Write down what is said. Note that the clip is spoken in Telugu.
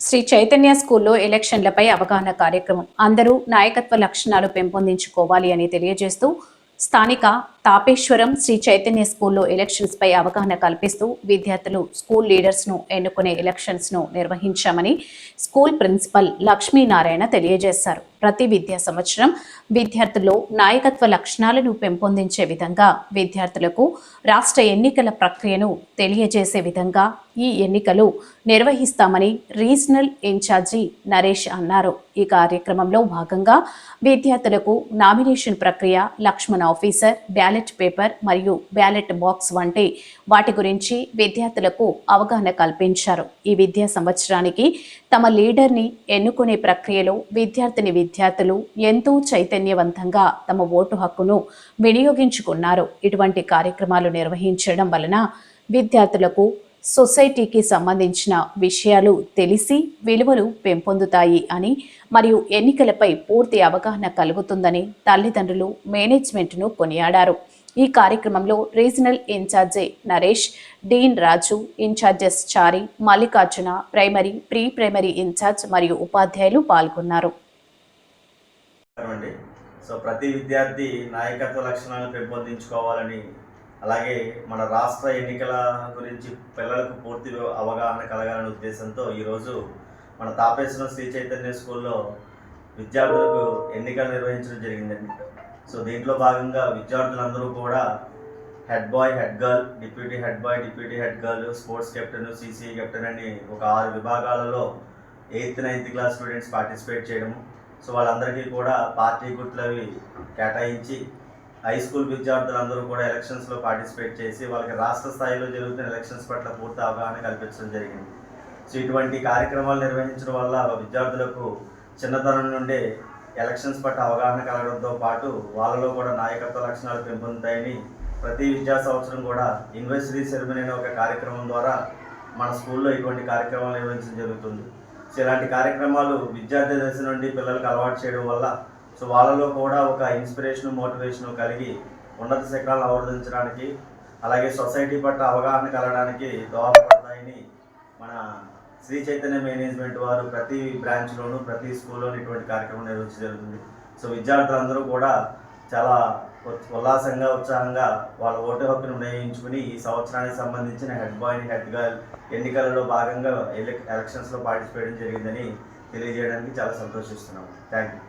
శ్రీ చైతన్య స్కూల్లో ఎలక్షన్లపై అవగాహన కార్యక్రమం. అందరూ నాయకత్వ లక్షణాలు పెంపొందించుకోవాలి అని తెలియజేస్తూ స్థానిక తాపేశ్వరం శ్రీ చైతన్య స్కూల్లో ఎలక్షన్స్ పై అవగాహన కల్పిస్తూ విద్యార్థులు స్కూల్ లీడర్స్ను ఎన్నుకునే ఎలక్షన్స్ను నిర్వహించామని స్కూల్ ప్రిన్సిపల్ లక్ష్మీనారాయణ తెలియజేశారు. ప్రతి విద్యా సంవత్సరం విద్యార్థుల్లో నాయకత్వ లక్షణాలను పెంపొందించే విధంగా విద్యార్థులకు రాష్ట్ర ఎన్నికల ప్రక్రియను తెలియజేసే విధంగా ఈ ఎన్నికలు నిర్వహిస్తామని రీజనల్ ఇన్ఛార్జి నరేష్ అన్నారు. ఈ కార్యక్రమంలో భాగంగా విద్యార్థులకు నామినేషన్ ప్రక్రియ లక్ష్మణ్ ఆఫీసర్ బ్యాలెట్ పేపర్ మరియు బ్యాలెట్ బాక్స్ వంటి వాటి గురించి విద్యార్థులకు అవగాహన కల్పించారు. ఈ విద్యా సంవత్సరానికి తమ లీడర్ని ఎన్నుకునే ప్రక్రియలో విద్యార్థిని విద్యార్థులు ఎంతో చైతన్యవంతంగా తమ ఓటు హక్కును వినియోగించుకున్నారు. ఇటువంటి కార్యక్రమాలు నిర్వహించడం వలన విద్యార్థులకు సొసైటీకి సంబంధించిన విషయాలు తెలిసి విలువలు పెంపొందుతాయి అని మరియు ఎన్నికలపై పూర్తి అవగాహన కలుగుతుందని తల్లిదండ్రులు మేనేజ్మెంట్ను కొనియాడారు. ఈ కార్యక్రమంలో regional in charge Naresh dean Raju in charges Chari Mallikarjuna primary pre primary in charge మరియు ఉపాధ్యాయులు పాల్గొన్నారు. సో ప్రతి విద్యార్థి నాయకత్వ లక్షణాలను పెంపొందించుకోవాలని అలాగే మన రాష్ట్ర ఎన్నికల గురించి పిల్లలకు పూర్తి అవగాహన కలగాలనే ఉద్దేశంతో ఈరోజు మన తాపేశ్వరం శ్రీ చైతన్య స్కూల్లో విద్యార్థులకు ఎన్నికలు నిర్వహించడం జరిగిందండి. సో దీంట్లో భాగంగా విద్యార్థులందరూ కూడా head boy head girl deputy head boy deputy head girl sports captain CC captain అని ఒక ఆరు విభాగాలలో eighth ninth class students participate చేయడము. సో వాళ్ళందరికీ కూడా పార్టీ గుర్తులు అవి కేటాయించి హై స్కూల్ విద్యార్థులందరూ కూడా ఎలక్షన్స్లో పార్టిసిపేట్ చేసి వాళ్ళకి రాష్ట్ర స్థాయిలో జరుగుతున్న ఎలక్షన్స్ పట్ల పూర్తి అవగాహన కల్పించడం జరిగింది. సో ఇటువంటి కార్యక్రమాలు నిర్వహించడం వల్ల విద్యార్థులకు చిన్నతనం నుండే ఎలక్షన్స్ పట్ల అవగాహన కలగడంతో పాటు వాళ్ళలో కూడా నాయకత్వ లక్షణాలు పెంపొందుతాయని ప్రతి విద్యా సంవత్సరం కూడా యూనివర్సిటీ సెరమనీ అనే ఒక కార్యక్రమం ద్వారా మన స్కూల్లో ఇటువంటి కార్యక్రమాలు నిర్వహించడం జరుగుతుంది. సో ఇలాంటి కార్యక్రమాలు విద్యార్థి దశ నుండి పిల్లలకు అలవాటు చేయడం వల్ల సో వాళ్ళలో కూడా ఒక ఇన్స్పిరేషన్ మోటివేషన్ కలిగి ఉన్నత శిఖరాలను ఆవర్దించడానికి అలాగే సొసైటీ పట్ల అవగాహన కలగడానికి దోహదపడతాయని మన శ్రీ చైతన్య మేనేజ్మెంట్ వారు ప్రతి బ్రాంచ్లోనూ ప్రతి స్కూల్లోనూ ఇటువంటి కార్యక్రమం నిర్వహించి జరుగుతుంది. సో విద్యార్థులందరూ కూడా చాలా ఉత్- ఉల్లాసంగా ఉత్సాహంగా వాళ్ళ ఓటు హక్కును వినియోగించుకుని ఈ సంవత్సరానికి సంబంధించిన హెడ్ బాయ్ని హెడ్ గర్ల్ ఎన్నికలలో భాగంగా ఎలక్షన్స్లో పార్టిసిపేట్ చేయడం జరిగిందని తెలియజేయడానికి చాలా సంతోషిస్తున్నాం. Thank you